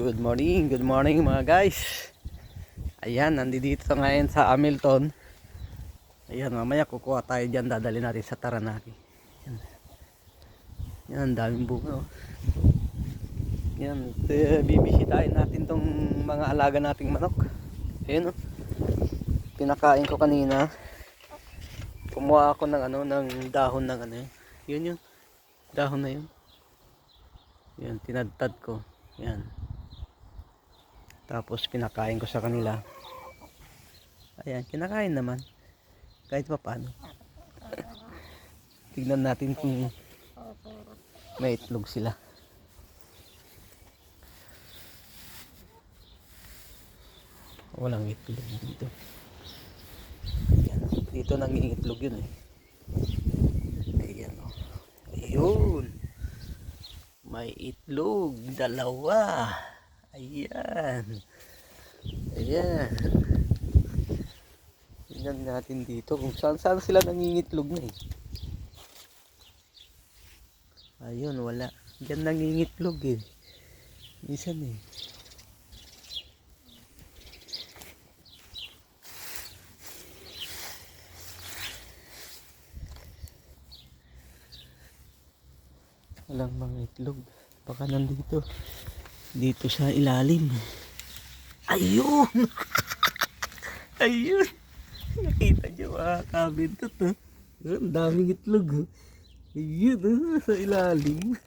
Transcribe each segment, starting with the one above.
Good morning, good morning mga guys. Ayan, nandito ngayon sa Hamilton. Ayan, mamaya kukuha tayo dyan, dadali natin sa Taranaki. Ayan, Ayan ang daming bunga. Oh. Ayan, bibisitahin natin tong mga alaga nating manok. Ayan oh. Pinakain ko kanina. Kumuha ako ng ano, ng dahon ng ano yun. Yun yun. Dahon na yun. Yan, tinadtad ko. Yan. Tapos pinakain ko sa kanila. Ayan, kinakain naman. Kahit pa paano. Tignan natin kung may itlog sila. Walang itlog dito. Ayan, dito nangingitlog yun eh. Ayan o. Ayun. May itlog. Dalawa. Ayan. Ayan. Tingnan natin dito kung saan saan sila nangingitlog na eh. Ayun, wala. Diyan nangingitlog eh. Isan eh. Walang mga itlog. Baka nandito. Dito sa ilalim. Ayun! Ayun! Nakita niyo mga kabintot ha? Ang daming itlog ha? Ayun ha? Sa ilalim.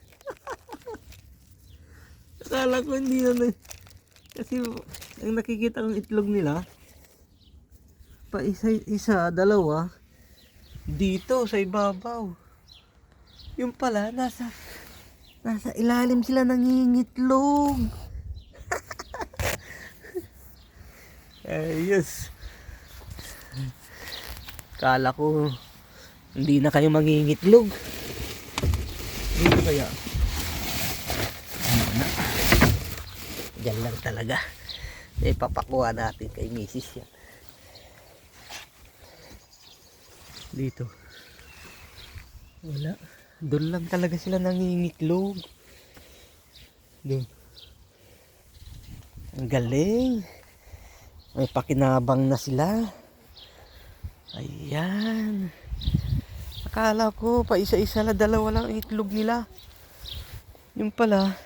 Akala ko hindi na. Kasi ang nakikita ng itlog nila, pa isa, isa, dalawa, dito sa ibabaw. Yung pala, nasa, nasa ilalim sila nangingitlog. Ayos. Kala ko, hindi na kayo mangingitlog. Dito kaya. Diyan lang talaga. Eh, papakuha natin kay misis yan. Dito. Wala. Doon lang talaga sila nangingitlog. Doon. Ang galing. May pakinabang na sila. Ayan. Akala ko pa isa-isa na dalawa lang ang itlog nila. Yung pala,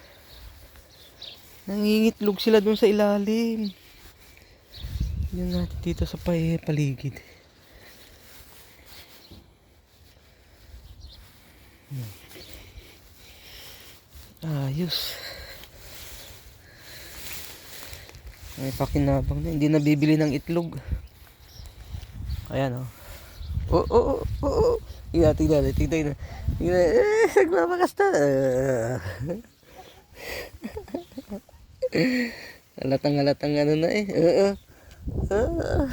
nangingitlog sila doon sa ilalim. Yan natin dito sa paligid. Ayos. May pakinabang na. Hindi nabibili ng itlog. Ayan o. Oh. Oh, oh, oh, oh, oh. Tingnan, tingnan, tingnan. Tingnan. Eh, nagmamakas na. halatang halatang ano na eh. Oo. Ah.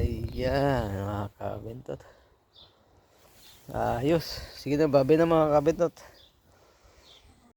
Ayan, mga kabentot. Ayos. Sige na, babi na mga kabentot.